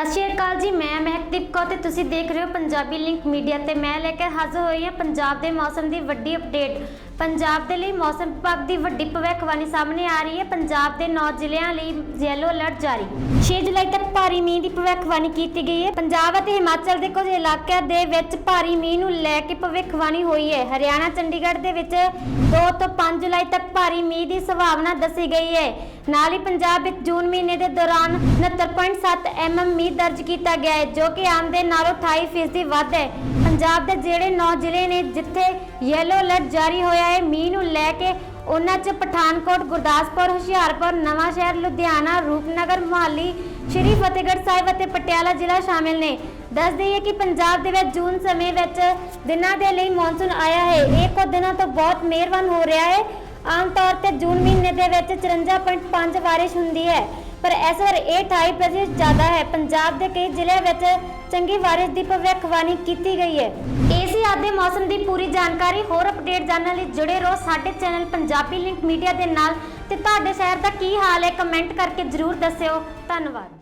ਸਤਿ ਸ਼੍ਰੀ ਅਕਾਲ ਜੀ, ਮੈਂ ਮਹਿਕਦੀਪ ਕੌਰ ਤੇ ਤੁਸੀਂ ਦੇਖ ਰਹੇ ਹੋ ਪੰਜਾਬੀ ਲਿੰਕ ਮੀਡੀਆ ਤੇ ਮੈਂ ਲੈ ਕੇ ਹਾਜ਼ਰ ਹੋਈ ਹਾਂ ਪੰਜਾਬ ਦੇ ਮੌਸਮ ਦੀ ਵੱਡੀ ਅਪਡੇਟ ਪੰਜਾਬ ਦੇ ਲਈ ਮੌਸਮ ਵਿਭਾਗ ਦੀ ਵੱਡੀ ਭਵਿੱਖਬਾਣੀ ਸਾਹਮਣੇ ਆ ਰਹੀ ਹੈ। ਪੰਜਾਬ ਦੇ 9 ਜ਼ਿਲ੍ਹਿਆਂ ਲਈ ਯੈਲੋ ਅਲਰਟ ਜਾਰੀ। 6 ਜੁਲਾਈ ਤੱਕ ਭਾਰੀ ਮੀਂਹ ਦੀ ਭਵਿੱਖਬਾਣੀ ਕੀਤੀ ਗਈ ਹੈ। ਪੰਜਾਬ ਅਤੇ ਹਿਮਾਚਲ ਦੇ ਕੁਝ ਇਲਾਕਿਆਂ ਦੇ ਵਿੱਚ ਭਾਰੀ ਮੀਂਹ ਨੂੰ ਲੈ ਕੇ ਭਵਿੱਖਬਾਣੀ ਹੋਈ ਹੈ। ਹਰਿਆਣਾ, ਚੰਡੀਗੜ੍ਹ ਦੇ ਵਿੱਚ 2 ਤੋਂ 5 ਜੁਲਾਈ ਤੱਕ ਭਾਰੀ ਮੀਂਹ ਦੀ ਸੰਭਾਵਨਾ ਦੱਸੀ ਗਈ ਹੈ। ਨਾਲ ਹੀ ਪੰਜਾਬ ਵਿੱਚ ਜੂਨ ਮਹੀਨੇ ਦੇ ਦੌਰਾਨ 69.7 ਐਮਐਮ ਮੀਂਹ ਦਰਜ ਕੀਤਾ ਗਿਆ ਹੈ, ਜੋ ਕਿ ਆਮ ਦੇ ਨਾਲੋਂ 28% ਵੱਧ ਹੈ। ਪੰਜਾਬ ਦੇ ਜਿਹੜੇ 9 ਜ਼ਿਲ੍ਹੇ ਨੇ ਜਿੱਥੇ ਯੈਲੋ ਅਲਰਟ ਜਾਰੀ ਹੋਇਆ ਹੈ ਮੀਂਹ ਨੂੰ ਲੈ ਕੇ ਉਹਨਾਂ 'ਚ ਪਠਾਨਕੋਟ, ਗੁਰਦਾਸਪੁਰ, ਹੁਸ਼ਿਆਰਪੁਰ ਨਵਾਂ ਸ਼ਹਿਰ ਲੁਧਿਆਣਾ, ਰੂਪਨਗਰ, ਮੁਹਾਲੀ, ਸ਼੍ਰੀ ਫਤਿਹਗੜ੍ਹ ਸਾਹਿਬ ਅਤੇ ਪਟਿਆਲਾ ਜ਼ਿਲ੍ਹਾ ਸ਼ਾਮਿਲ ਨੇ। ਦੱਸ ਦਈਏ ਕਿ ਪੰਜਾਬ ਦੇ ਵਿੱਚ ਜੂਨ ਸਮੇਂ ਵਿੱਚ ਦਿਨਾਂ ਦੇ ਲਈ ਮੌਨਸੂਨ ਆਇਆ ਹੈ। ਇਹ ਕੁਝ ਦਿਨਾਂ ਤੋਂ ਬਹੁਤ ਮਿਹਰਬਾਨ ਹੋ ਰਿਹਾ ਹੈ। ਆਮ ਤੌਰ ਤੇ ਜੂਨ ਮਹੀਨੇ ਦੇ ਵਿੱਚ 54.5 ਬਾਰਿਸ਼ ਹੁੰਦੀ ਹੈ। ਪਰ ਇਸ ਵਾਰ ਇਹ 28% ਜ਼ਿਆਦਾ ਹੈ। ਪੰਜਾਬ ਦੇ ਕਈ ਜ਼ਿਲ੍ਹਿਆਂ ਵਿੱਚ ਚੰਗੀ ਬਾਰਿਸ਼ ਦੀ ਭਵਿੱਖਬਾਣੀ ਕੀਤੀ ਗਈ ਹੈ। ਇਹ ਸੀ ਅੱਜ ਮੌਸਮ ਦੀ ਪੂਰੀ ਜਾਣਕਾਰੀ, ਹੋਰ ਅਪਡੇਟ ਜਾਣਨ ਲਈ ਜੁੜੇ ਰਹੋ ਸਾਡੇ ਚੈਨਲ ਪੰਜਾਬੀ ਲਿੰਕ ਮੀਡੀਆ ਦੇ ਨਾਲ। ਤੇ ਤੁਹਾਡੇ ਸ਼ਹਿਰ ਦਾ ਕੀ ਹਾਲ ਹੈ, ਕਮੈਂਟ ਕਰਕੇ ਜਰੂਰ ਦੱਸਿਓ। ਧੰਨਵਾਦ।